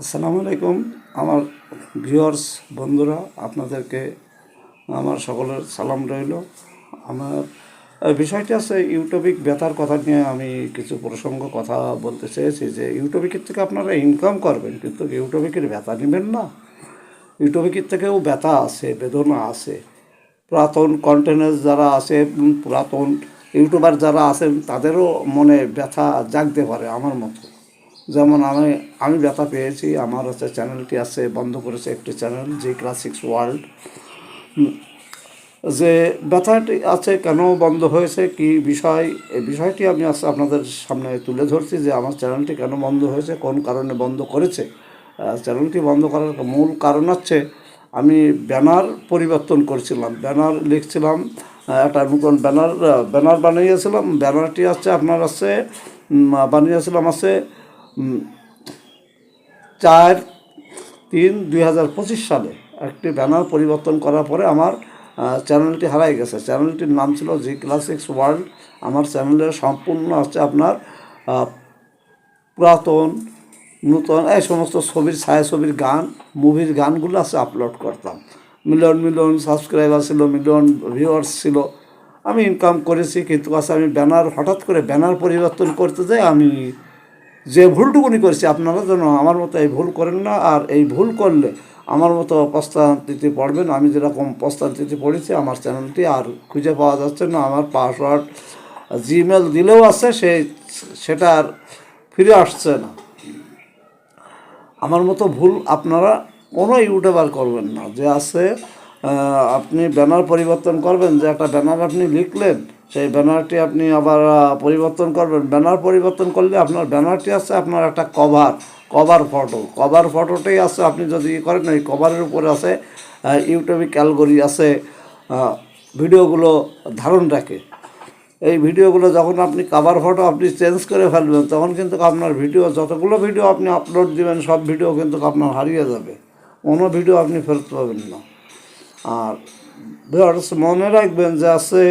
আসসালামু আলাইকুম। আমার ভিউয়ার্স বন্ধুরা, আপনাদেরকে আমার সকলের সালাম রইল। আমার বিষয়টি আছে ইউটিউবিক বেতার কথা নিয়ে আমি কিছু প্রসঙ্গ কথা বলতে চেয়েছি যে ইউটিউবিকের থেকে আপনারা ইনকাম করবেন, কিন্তু ইউটিউবিকের ব্যথা নেবেন না। ইউটিউবিকের থেকেও ব্যথা আছে, বেদনা আছে। পুরাতন কন্টেন্ট যারা আছে পুরাতন ইউটিউবার যারা আছেন, তাদেরও মনে ব্যথা জাগতে পারে আমার মতো। যেমন আমি আমি ব্যথা পেয়েছি, আমার হচ্ছে চ্যানেলটি আছে, বন্ধ করেছে একটি চ্যানেল জি ক্লাসিক্স ওয়ার্ল্ড যে ব্যথাটি আছে কেন বন্ধ হয়েছে, কি বিষয়, এই বিষয়টি আমি আজকে আপনাদের সামনে তুলে ধরছি যে আমার চ্যানেলটি কেন বন্ধ হয়েছে, কোন কারণে বন্ধ করেছে। চ্যানেলটি বন্ধ করার মূল কারণ হচ্ছে, আমি ব্যানার পরিবর্তন করছিলাম, ব্যানার লিখছিলাম একটা নতুন ব্যানার ব্যানার বানিয়েছিলাম, ব্যানারটি হচ্ছে আপনার আছে বানিয়েছিলাম আছে চার তিন দুই সালে একটি ব্যানার পরিবর্তন করার পরে আমার চ্যানেলটি হারাই গেছে। চ্যানেলটির নাম ছিল জি ক্লাসিক্স ওয়ার্ল্ড। আমার চ্যানেলের সম্পূর্ণ হচ্ছে আপনার পুরাতন, নূতন, এই সমস্ত ছবির, ছায়াছবির গান, মুভির গানগুলো আছে আপলোড করতাম। মিলিয়ন মিলিয়ন সাবস্ক্রাইবার ছিল, মিলিয়ন ভিউয়ার্স ছিল। আমি ইনকাম করেছি, কিন্তু আছে আমি ব্যানার, হঠাৎ করে ব্যানার পরিবর্তন করতে যাই, আমি যে ভুলটুকুনি করেছি, আপনারা যেন আমার মতো এই ভুল করেন না, আর এই ভুল করলে আমার মতো প্রস্তান্তিতে পড়বেন। আমি যেরকম প্রস্তান্তিতে পড়েছি, আমার চ্যানেলটি আর খুঁজে পাওয়া যাচ্ছে না, আমার পাসওয়ার্ড জিমেল দিলেও আছে সেই সেটা আর ফিরে আসছে না। আমার মতো ভুল আপনারা কোনো ইউটিউবার করবেন না। যে আছে আপনি ব্যানার পরিবর্তন করবেন, যে একটা ব্যানার আপনি লিখলেন সেই ব্যানারটি আপনি আবার পরিবর্তন করবেন। ব্যানার পরিবর্তন করলে আপনার ব্যানারটি আছে আপনার একটা কভার কভার ফটো। কভার ফটোটাই আছে, আপনি যদি করেন, এই কভারের উপরে আছে ইউটিউবে ক্যালগরি আছে ভিডিওগুলো ধারণ রাখে। এই ভিডিওগুলো যখন আপনি কাভার ফটো আপনি চেঞ্জ করে ফেলবেন, তখন কিন্তু আপনার ভিডিও, যতগুলো ভিডিও আপনি আপলোড দিবেন, সব ভিডিও কিন্তু আপনার হারিয়ে যাবে। কোনো ভিডিও আপনি ফেরত পাবেন না। আর মনে রাখবেন যে আছে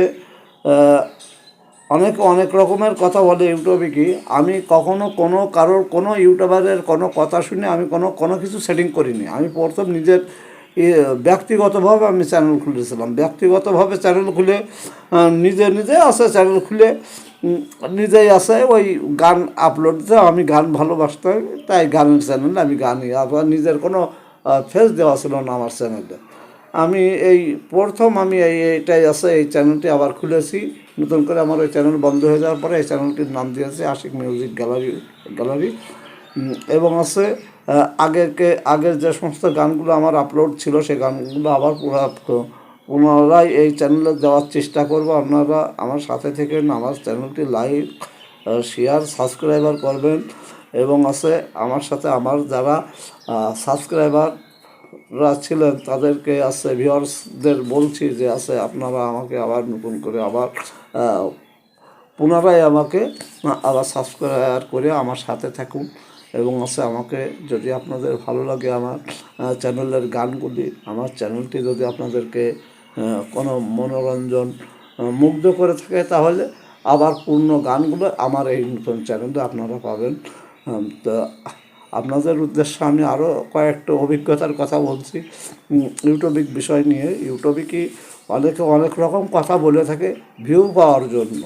অনেক অনেক রকমের কথা বলে ইউটিউবে কি, আমি কখনো কোনো কারোর, কোনো ইউটিউবারের কোনো কথা শুনে আমি কোনো কোনো কিছু সেটিং করিনি। আমি প্রথম নিজের ব্যক্তিগতভাবে আমি চ্যানেল খুলেছিলাম। ব্যক্তিগতভাবে চ্যানেল খুলে নিজে নিজে আসে চ্যানেল খুলে নিজেই আসে ওই গান আপলোড দিতে আমি গান ভালোবাসতাম তাই গানের চ্যানেল আমি গানই, আবার নিজের কোনো ফেস দেওয়া ছিল না আমার চ্যানেলে আমি এই প্রথম আমি এই এইটাই আছে, এই চ্যানেলটি আবার খুলেছি। নতুন করে আমার ওই চ্যানেল বন্ধ হয়ে যাওয়ার পরে এই চ্যানেলটির নাম দিয়েছে আশিক মিউজিক গ্যালারি গ্যালারি। এবং আছে আগেরকে আগের যে সমস্ত গানগুলো আমার আপলোড ছিল, সেই গানগুলো আবার পুরা, পুনরায় এই চ্যানেলে দেওয়ার চেষ্টা করব। আপনারা আমার সাথে থেকে আমার চ্যানেলটি লাইক শেয়ার সাবস্ক্রাইবার করবেন। এবং আছে, আমার সাথে আমার যারা সাবস্ক্রাইবাররা ছিলেন, তাদেরকে আছে ভিউয়ার্সদের বলছি যে, আছে, আপনারা আমাকে আবার নতুন করে আবার পুনরায় আমাকে আবার সাবস্ক্রাইব করে আমার সাথে থাকুন এবং আছে, আমাকে যদি আপনাদের ভালো লাগে আমার চ্যানেলের গানগুলি, আমার চ্যানেলটি যদি আপনাদেরকে কোনো মনোরঞ্জন মুগ্ধ করে থাকে, তাহলে আবার পূর্ণ গানগুলো আমার এই নতুন চ্যানেলে আপনারা পাবেন। তো আপনাদের উদ্দেশ্যে আমি আরও কয়েকটা অভিজ্ঞতার কথা বলছি। উম, ইউটিউবিক বিষয় নিয়ে। ইউটিউবে কি অনেকে অনেক রকম কথা বলে থাকে ভিউ পাওয়ার জন্য।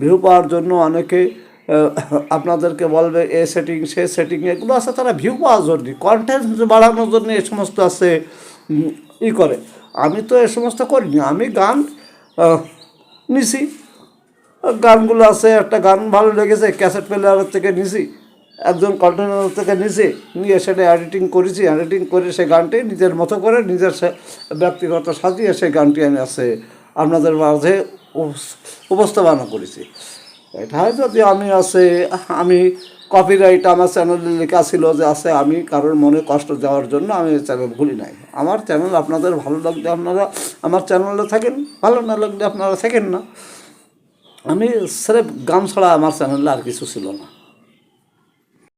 ভিউ পাওয়ার জন্য অনেকে আপনাদেরকে বলবে এ সেটিং সে সেটিং এগুলো আছে তারা ভিউ পাওয়ার জন্য কন্টেন্ট বাড়ানোর জন্য এই সমস্ত আছে ই করে। আমি তো এ সমস্ত করিনি। আমি গান নিছি। গানগুলো আছে একটা গান ভালো লেগেছে ক্যাসেট প্লেয়ারের থেকে নিছি। একজন কন্টেনার থেকে নিছি নিয়ে সেটা এডিটিং করেছি এডিটিং করে সেই গানটি নিজের মতো করে নিজের ব্যক্তিগত সাজিয়ে সেই গানটি আমি আছে আপনাদের মাঝে উপ- উপস্থাপনা করেছি। এটাই যদি আমি আছে, আমি কপিরাইট আমার চ্যানেলে লেখা ছিল যে আছে, আমি কারোর মনে কষ্ট দেওয়ার জন্য আমি চ্যানেল খুলি নাই। আমার চ্যানেল আপনাদের ভালো লাগলে আপনারা আমার চ্যানেলে থাকেন, ভালো না লাগলে আপনারা থাকেন না। আমি স্রেফ গান ছাড়া আমার চ্যানেলে আর কিছু ছিল না।